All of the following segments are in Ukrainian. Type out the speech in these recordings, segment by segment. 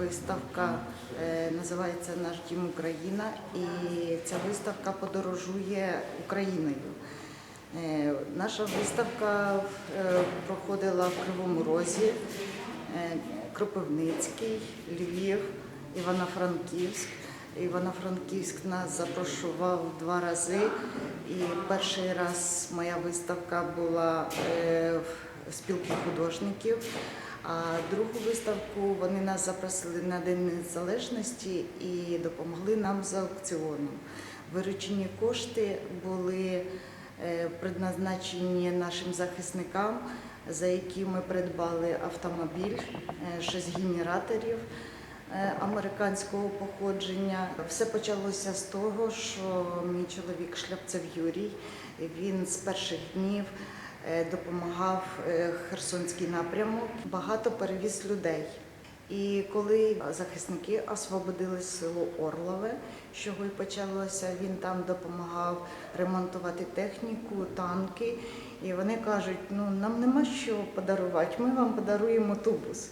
виставка е, називається Наш дім Україна, і ця виставка подорожує Україною. Е, Наша виставка е, проходила в Кривому Розі, Кропивницький, Львів, Івано-Франківськ. Івано-Франківськ нас запрошував два рази. І перший раз моя виставка була в спілці художників. А другу виставку вони нас запросили на День Незалежності і допомогли нам з аукціоном. Виручені кошти були е, предназначені нашим захисникам, за які ми придбали автомобіль, е, шість генераторів е, американського походження. Все почалося з того, що мій чоловік Шляпцев Юрій, він з перших днів допомагав е, Херсонський напрямок, багато перевіз людей. І коли захисники освободили село Орлове, з чого і почалося, він там допомагав ремонтувати техніку, танки. І вони кажуть: ну нам нема що подарувати, ми вам подаруємо тубус.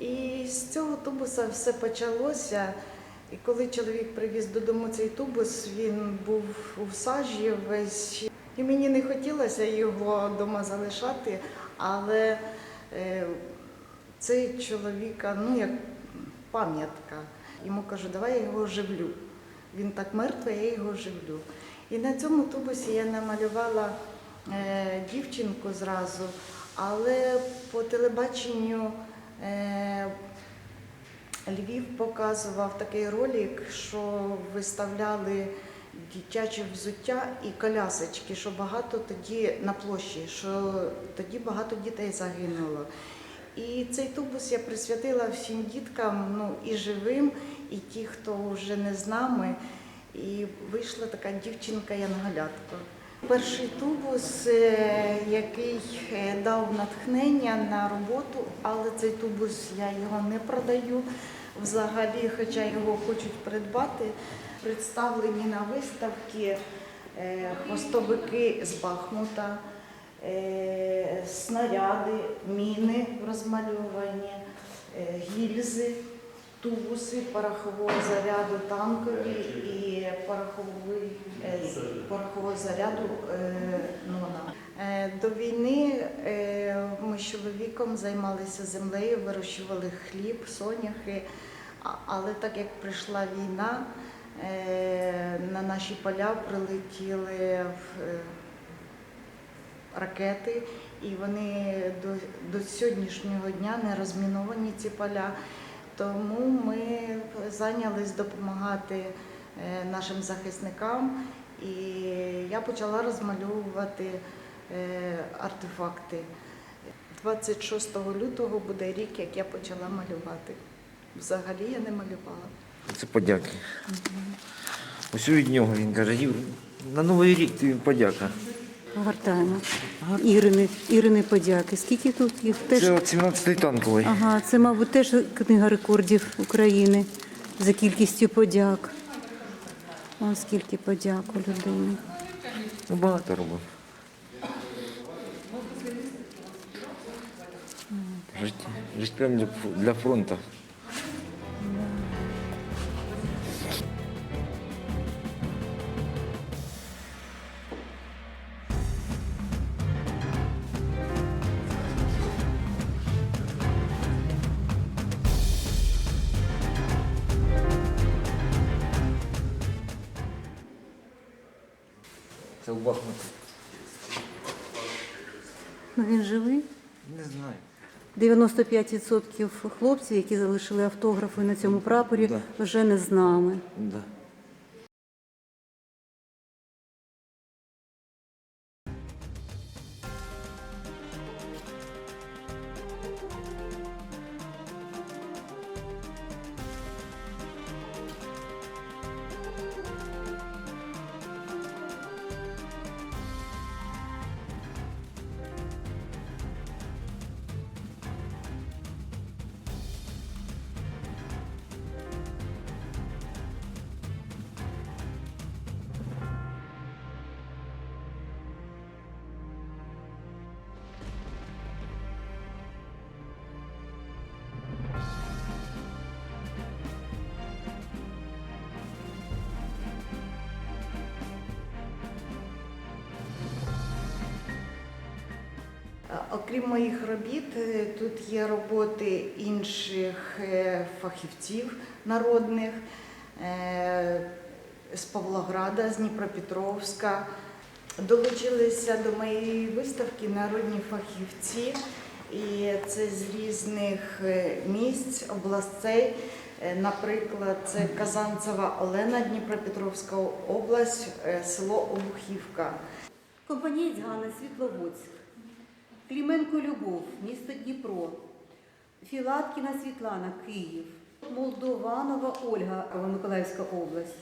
І з цього тубуса все почалося. І коли чоловік привіз додому цей тубус, він був у сажі весь. І мені не хотілося його вдома залишати, але е, цей чоловіка, ну як пам'ятка. Йому кажу, давай я його оживлю. Він так мертвий, я його оживлю. І на цьому тубусі я намалювала е, дівчинку зразу, але по телебаченню е, Львів показував такий ролик, що виставляли дитяче взуття і колясочки, що багато тоді на площі, що тоді багато дітей загинуло. І цей тубус я присвятила всім діткам, ну і живим, і ті, хто вже не з нами. І вийшла така дівчинка Янголятко. Перший тубус, е, який е, дав натхнення на роботу, але цей тубус я його не продаю взагалі, хоча його хочуть придбати. Представлені на виставці е, хвостовики з Бахмута, снаряди, міни розмальовані, гільзи, тубуси порохового заряду танкові і пороховий, е, порохового заряду е, нона. Е, До війни е, ми з чоловіком займалися землею, вирощували хліб, соняхи. Але так як прийшла війна, е, на наші поля прилетіли е, ракети, і вони до, до сьогоднішнього дня не розміновані ці поля. Тому ми зайнялись допомагати е, нашим захисникам, і я почала розмальовувати е, артефакти. 26 лютого буде рік, як я почала малювати. Взагалі я не малювала. Це подяки. Ось від нього він каже, Юр, на Новий рік тобі подяка. Гартаємо. Ірини, Ірини подяки. Скільки тут їх теж? Це 17-й танковий. Ага, це, мабуть, теж книга рекордів України за кількістю подяк. О, скільки подяк у людини. Ну, багато робив. Життя, для фронту. Це у Бахмуті. Ну, він живий. Не знаю. 95% хлопців, які залишили автографи на цьому прапорі, Да. вже не з нами. Да. Окрім моїх робіт, е, тут є роботи інших е, фахівців народних е, з Павлограда, з Дніпропетровська. Долучилися до моєї виставки народні фахівці, і це з різних місць, областей. Наприклад, це Казанцева Олена, Дніпропетровська область, село Обухівка. Компанієць Ганна Світловодськ, Кліменко Любов, місто Дніпро, Філаткіна Світлана, Київ, Молдованова Ольга, Миколаївська область,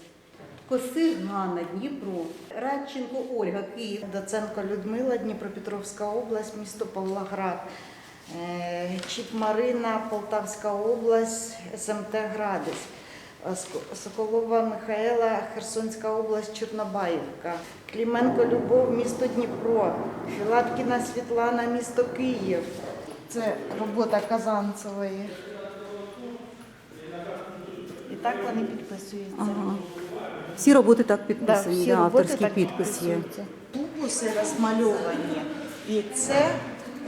Косих Ганна, Дніпро, Радченко Ольга, Київ, Доценко Людмила, Дніпропетровська область, місто Павлоград. Е, Чіп Марина, Полтавська область, СМТ Градець. Соколова Михаела, Херсонська область, Чорнобаївка. Кліменко Любов, місто Дніпро. Філаткіна Світлана, місто Київ. Це робота Казанцевої. І так вони підписуються. Ага. Всі роботи так Да, підписані, всі да, авторський так підпис є. Тубуси розмальовані, і це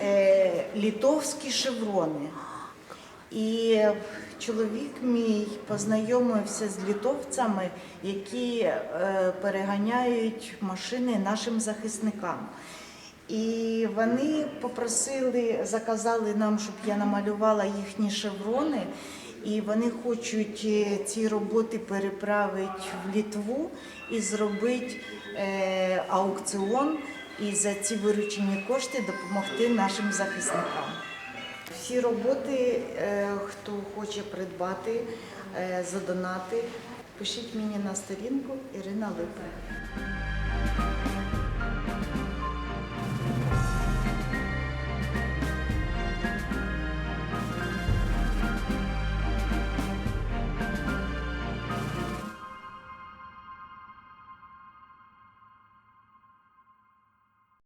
е, літовські шеврони. І чоловік мій познайомився з літовцями, які е, переганяють машини нашим захисникам. І вони попросили, заказали нам, щоб я намалювала їхні шеврони. І вони хочуть е, ці роботи переправити в Літву і зробити е, аукціон і за ці виручені кошти допомогти нашим захисникам. Всі роботи, е, хто хоче придбати, е, задонати, пишіть мені на сторінку Ірина Липа.